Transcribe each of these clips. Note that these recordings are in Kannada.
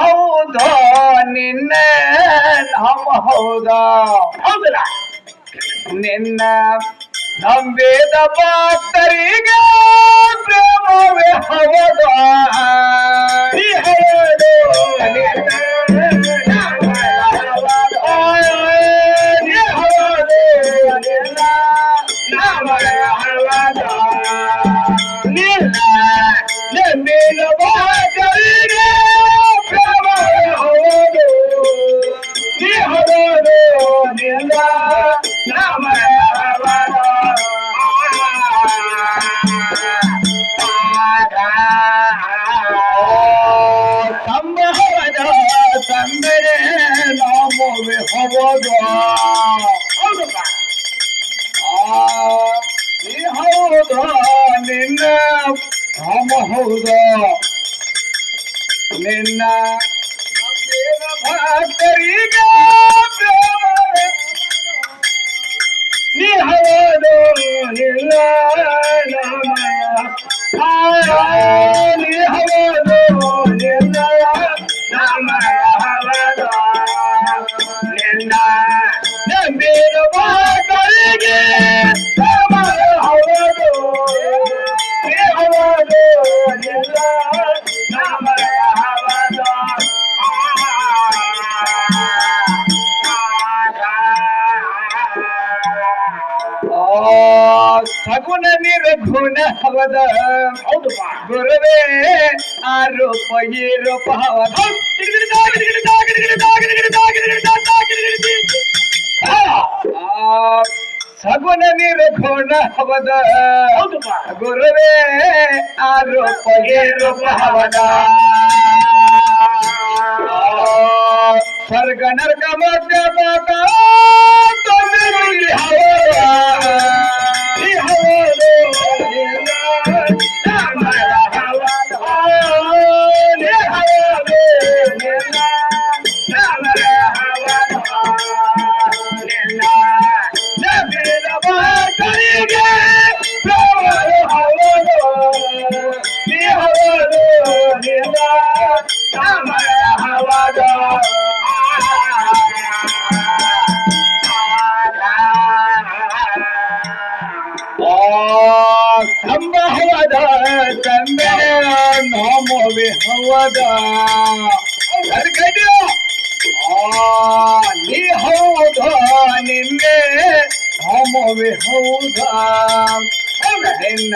ಹೌದ ನಿನ್ನ? ನಮ್ಮ ಹೌದ? ಹೌದಲ್ಲ. ನಿನ್ನ ನಂಬಿದ ಭಕ್ತರಿಗೆ ಪ್ರೇಮವೇ ಹೌದ? ಹೌದು ನಿನ್ನ ನಿನ್ನ ರಾಮ ಹೌದ? ನಿನ್ನ ಭಕ್ತರಿಗೆ ನೀ ಹೌದು ನಿನ್ನ ನಾಮಯ ನೀ ಹೌದು ಸಗುಣ ನಿರ್ಗುಣ ಹವದ. ಹೌದು ಗುರುವೇ ಆರೋಪ ಈ ರೂಪ ಹವದ. ಸಗುಣ ನಿರ್ಗುಣ ಹವದ. ಗುರುವೇ ಆರೋಪ ಏರೋಪ ರೂಪ ಹವದ. ಸ್ವರ್ಗ ನರ್ಗ ಮಧ್ಯ ತೊಂದರೆ ಹವದ. ಆ ನೀ ಹೌದ ನಿನ್ನೆ? ನಾಮವೇ ಹೌದ? ನಿನ್ನ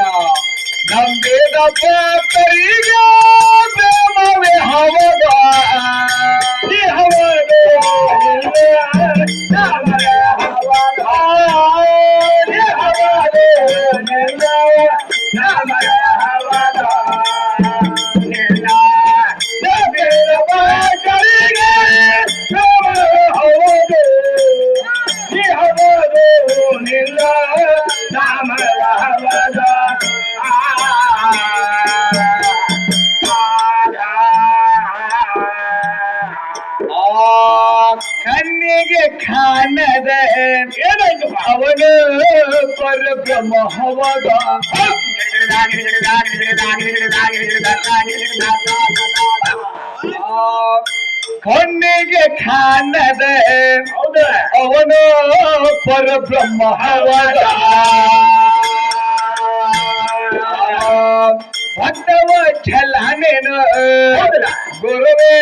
ನಂಬಿದ ಪಾತರಿಗೆ ಪ್ರೇಮವೇ ಹವದ ಈ ಹವದು ಹವದು ನಿನ್ನ ನಾಮಯ ಹವದು. ಆ ಕಣ್ಣಿಗೆ ಕಾಣದ ಏನಾಯ್ತು ಅವನು ಪರಬ್ರಹ್ಮ ಹವದ ಕಾಣದೆ ಅವನು ಪರಬ್ರಹ್ಮ ಹವದ ಭಕ್ತವ ಛಲಾನೇನು ಗುರುವೇ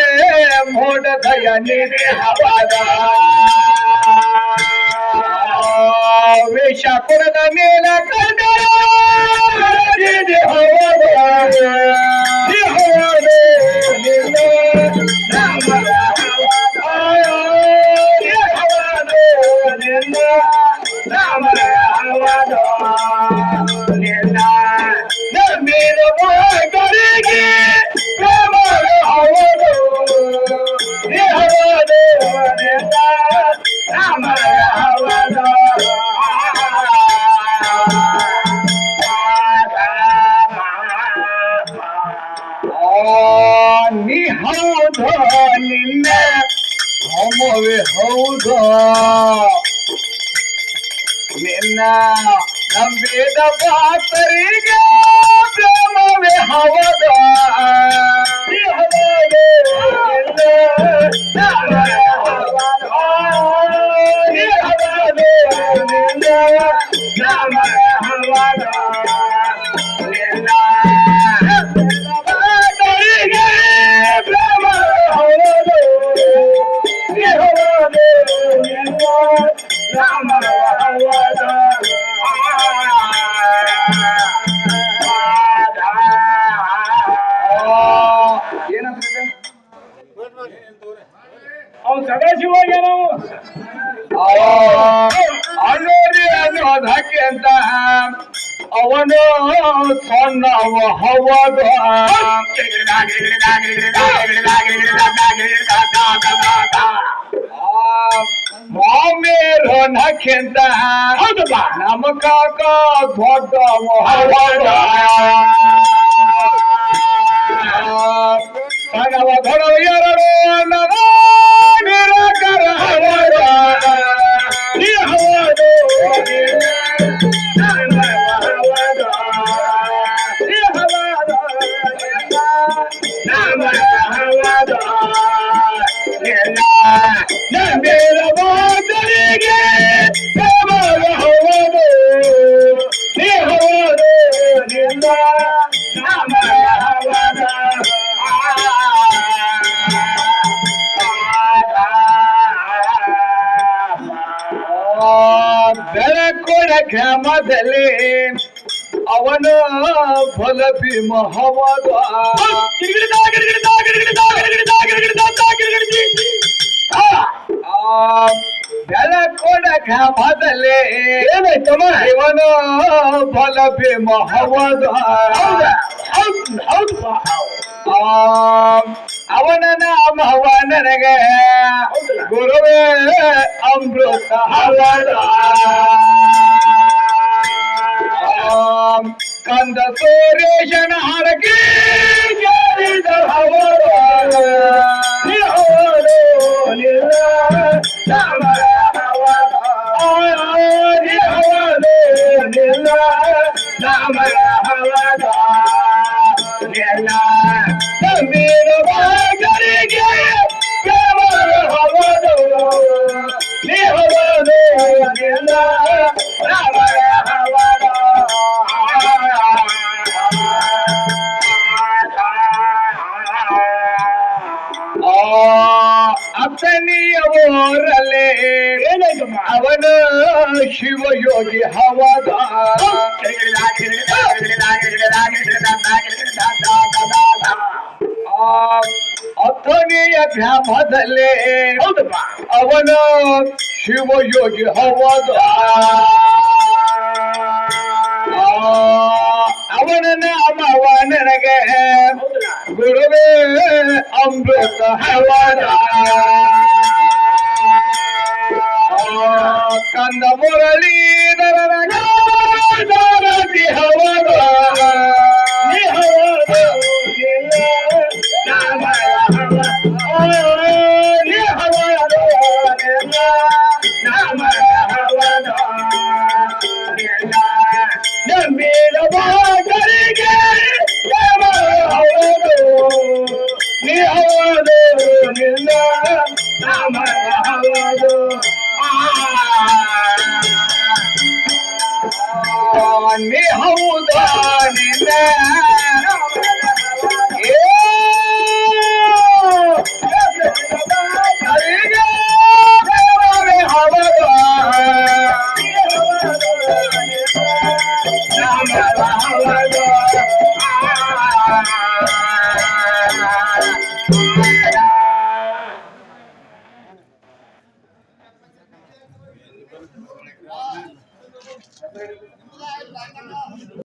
ಮೋಡ ದಯ ನಿಧಿ ಹವದ. ವೇಷ ಕೊಡದ ಮೇಲ ಕದ ಹವದ. ಆ, ನಿನ್ನ ನಂಬಿದ ಪಾತರಿಗೆ ಪ್ರೇಮವೇ ಹವದ. ನಿನ್ನ ಹವದ. ಏನಂತ ಅವ್ನು ಸದಾಶಿವ ನಾವು ಅಲ್ಲೋರಿ ಅದು ಅದು ಅಂತ. ಅವನು ಸೊನ್ನ ಹೌದು ಮಾಮೇರು ನಕ್ಕಿಂತ ನಮ ಕಾಕ ದೊಡ್ಡ ಹೌದು ಸಣ್ಣವ ದೊಡವ ಎರಡು ಅನ್ನದ ಗ್ರಾಮದಲ್ಲಿ ಅವನ ಫಲ ಭೀಮ ಹವದ ಮೊದಲೇ ಏನಾಯ್ತಮ್ಮ? ಇವನ ಫಲ ಭೀಮ ಹವದ ಹೌದು ಹೌದು. ಆ, ಅವನ ನಾಮವ ನನಗೆ. ಗುರುವೇ ಅಮೃತ ಹವದ ಕಂದ ಸೂರ್ಯೇಶನ ಹರಕೆ ಜಾರಿದ ಶಿವಯೋಗಿ ಹವದ ಆ, ಅಥಣಿಯ ಗ್ರಾಮದಲ್ಲಿ ಹೌದಪ್ಪ ಅವನ ಶಿವಯೋಗಿ ಹವದ ಆ, ಅವನ ನಾಮವ ನನಗೆ ಗುರುವೇ ಅಮೃತ ಹವದ ಆ, ಕಂದ ಮುರಳೀಧರ ದಾರತಿ ಹವದ ನೀ ಹೌದು ನಿನ್ನ ನಾಮ ಹವ